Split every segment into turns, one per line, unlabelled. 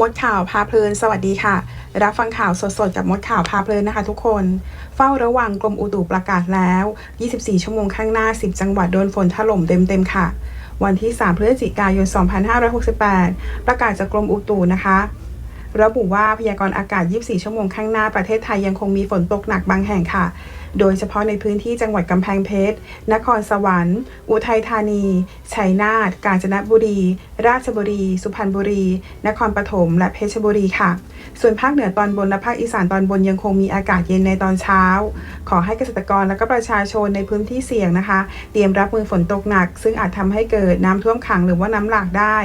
มดข่าวพาเพลิน สวัสดีค่ะ รับฟังข่าวสดๆ กับมดข่าวพาเพลินนะคะทุกคน เฝ้าระวังกรมอุตุประกาศแล้ว 24 ชั่วโมงข้างหน้า 10 จังหวัดโดนฝนถล่มเต็มๆค่ะ วันที่ 3 พฤศจิกายน 2568 ประกาศจากกรมอุตุนะคะ ระบุว่าพยากรณ์อากาศ 24 ชั่วโมงข้างหน้าประเทศไทยยังคงมีฝนตกหนักบางแห่งค่ะ โดยเฉพาะในพื้นที่จังหวัดกำแพงเพชร นครสวรรค์ อุทัยธานี ชัยนาท กาญจนบุรี ราชบุรี สุพรรณบุรี นครปฐม และเพชรบุรีค่ะ ส่วนภาคเหนือตอนบนและภาคอีสานตอนบนยังคงมีอากาศเย็นในตอนเช้า ขอให้เกษตรกรและก็ประชาชนในพื้นที่เสี่ยงนะคะ เตรียมรับมือฝนตกหนัก ซึ่งอาจทำให้เกิดน้ำท่วมขังหรือว่าน้ำหลากได้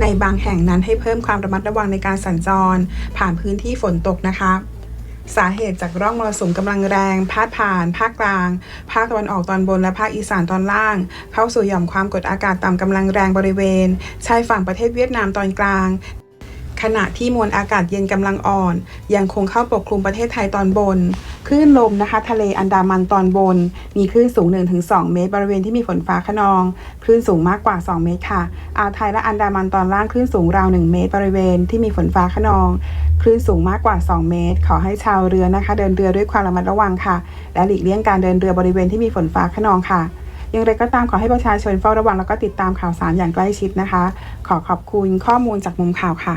ในบางแห่งนั้นให้เพิ่มความระมัดระวังในการสัญจร ผ่านพื้นที่ฝนตกนะคะ สาเหตุจากร่องมรสุมกำลังแรงพาดผ่าน ภาคกลาง ภาคตะวันออกตอนบนและภาคอีสานตอนล่าง เข้าสู่หย่อมความกดอากาศต่ำกำลังแรงบริเวณชายฝั่งประเทศเวียดนามตอนกลางขณะที่มวลอากาศเย็นกำลังอ่อน ยังคงเข้าปกคลุมประเทศไทยตอนบน คลื่นลมนะคะ ทะเลอันดามันตอนบน มีคลื่นสูง 1-2 เมตร บริเวณที่มีฝนฟ้าขนอง คลื่นสูงมากกว่า 2 เมตรค่ะอ่าวไทยและอันดามันตอนล่างคลื่นสูงราว 1 เมตร บริเวณที่มีฝนฟ้าขนอง คลื่นสูงมากกว่า 2 เมตร ขอให้ชาวเรือนะคะ เดินเรือด้วยความระมัดระวังค่ะ และหลีกเลี่ยงการเดินเรือบริเวณที่มีฝนฟ้าขนองค่ะอย่างไรก็ตามขอให้ประชาชนเฝ้าระวังแล้วก็ติดตามข่าวสารอย่างใกล้ชิดนะคะ ขอขอบคุณข้อมูลจากมุมข่าวค่ะ